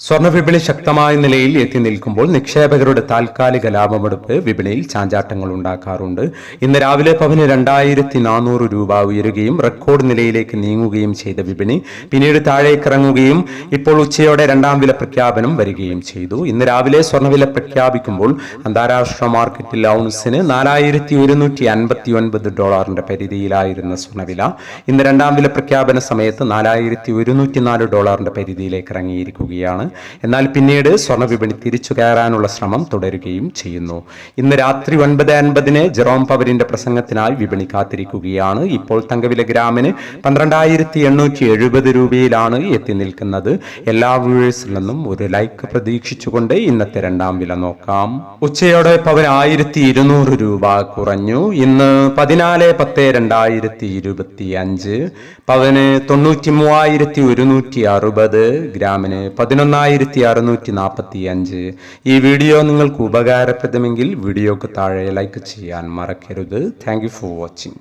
സ്വർണ വിപണി ശക്തമായ നിലയിൽ എത്തി നിൽക്കുമ്പോൾ നിക്ഷേപകരുടെ താൽക്കാലിക ലാഭമെടുപ്പ് വിപണിയിൽ ചാഞ്ചാട്ടങ്ങൾ ഉണ്ടാക്കാറുണ്ട്. ഇന്ന് രാവിലെ പവന് രണ്ടായിരത്തി നാനൂറ് രൂപ ഉയരുകയും റെക്കോർഡ് നിലയിലേക്ക് നീങ്ങുകയും ചെയ്ത വിപണി പിന്നീട് താഴേക്കിറങ്ങുകയും ഇപ്പോൾ ഉച്ചയോടെ രണ്ടാം വില പ്രഖ്യാപനം വരികയും ചെയ്തു. ഇന്ന് രാവിലെ സ്വർണവില പ്രഖ്യാപിക്കുമ്പോൾ അന്താരാഷ്ട്ര മാർക്കറ്റിൽ ഔൺസിന് നാലായിരത്തി ഒരുന്നൂറ്റി അൻപത്തി ഒൻപത് ഡോളറിന്റെ പരിധിയിലായിരുന്ന സ്വർണവില ഇന്ന് രണ്ടാം വില പ്രഖ്യാപന സമയത്ത് നാലായിരത്തി ഒരുന്നൂറ്റി നാല് ഡോളറിന്റെ പരിധിയിലേക്ക് ഇറങ്ങിയിരിക്കുകയാണ്. എന്നാൽ പിന്നീട് സ്വർണ വിപണി തിരിച്ചു കയറാനുള്ള ശ്രമം തുടരുകയും ചെയ്യുന്നു. ഇന്ന് രാത്രി ഒൻപത് അൻപതിന് ജെറോം പവരിന്റെ പ്രസംഗത്തിനായി വിപണി കാത്തിരിക്കുകയാണ്. ഇപ്പോൾ തങ്കവില ഗ്രാമിന് പന്ത്രണ്ടായിരത്തി എണ്ണൂറ്റി എഴുപത് രൂപയിലാണ് എത്തി നിൽക്കുന്നത്. എല്ലാ വ്യൂവേഴ്സിൽ നിന്നും ഒരു ലൈക്ക് പ്രതീക്ഷിച്ചുകൊണ്ട് ഇന്നത്തെ രണ്ടാം വില നോക്കാം. ഉച്ചയോടെ പവൻ ആയിരത്തി ഇരുന്നൂറ് രൂപ കുറഞ്ഞു. ഇന്ന് പതിനാല് പത്ത് രണ്ടായിരത്തി ഇരുപത്തി അഞ്ച് പവന് തൊണ്ണൂറ്റി മൂവായിരത്തി ഒരുന്നൂറ്റി അറുപത് ഗ്രാമിന് പതിനൊന്നായിരത്തി അറുന്നൂറ്റി നാൽപ്പത്തി അഞ്ച് ഈ വീഡിയോ നിങ്ങൾക്ക് ഉപകാരപ്രദമെങ്കിൽ വീഡിയോക്ക് താഴെ ലൈക്ക് ചെയ്യാൻ മറക്കരുത്. Thank for watching